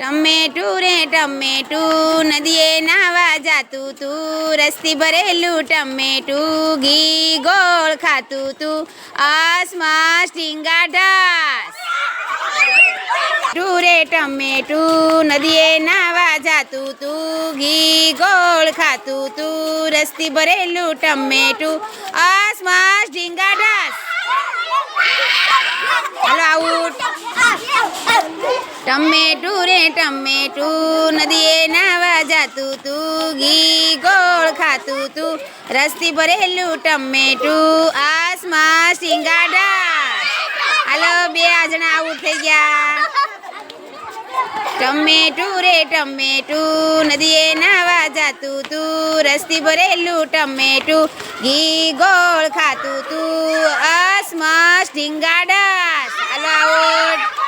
ટમેટું રે ટમેટું, નદીએ નાવા જાતું તું. રસ્તી ભરેલું ટમેટું, ઘી ગોળ ખાતું તું. આસમાં સ્ટીંગા ઢાસ. ટુરે ટમેટું, નદીએ નાવા જાતું તું. ઘી ગોળ ખાતું તું. રસ્તી ભરેલું ટમેટું આસમાં સ્ટીંગા ઢાસ હાલો આઉટ ટમેટું રે ટમેટું નદીએ નાવા જાતું તું, ઘી ગોળ ખાતું તું. રસ્તી ભરેલું ટમેટું આસમાં સિંગાડા હાલો, બે આજણા આઉટ થઈ ગયા. ટમેટું રે ટમેટું નદીએ નાવા જાતું તું, રસ્તી ભરેલું ટમેટું ઘી ગોળ ખાતું તું, આસમાં સ્ટીંગાડાસ હાલો આઉટ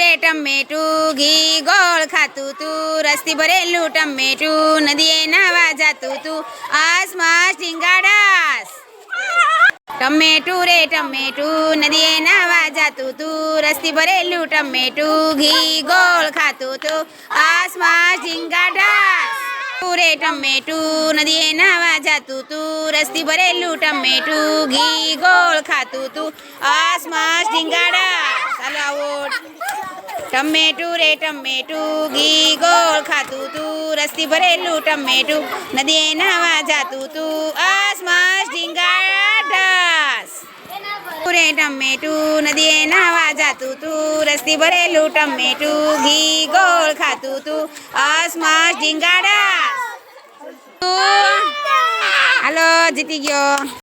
રે ટમેટું ઘી ગોળ ખાતું તું. રસ્તી ભરેલું ટમેટું નદીએ નાવા જાતું તું. આસમાસ ઢીંગાડાસ ટમેટું રે ટમેટું નદીએ નાવા જાતું તું. રસ્તી ભરેલું ટમેટું ઘી ગોળ ખાતું તું. આસમાસ ઢીંગાડાસ રે ટમેટું નદીએ નાવા જાતું તું. રસ્તી ભરેલું ટમેટું ઘી ગોળ ખાતું તું. આસમાસ સ્ટીંગાડાસ ચાલો આવો. ટમેટું રે ટમેટું ઘી ગોળ ખાતું તું રસ્તી ભરેલું ટમેટું નદીએ નાવા જાતું તું આસમાં ઢાસ. રે ટમેટું નદીએ નાવા જાતું તું રસ્તી ભરેલું ટમેટું ઘી ગોળ ખાતું તું આસમાં ઢીંગાડાસ હાલો જીતી ગયો.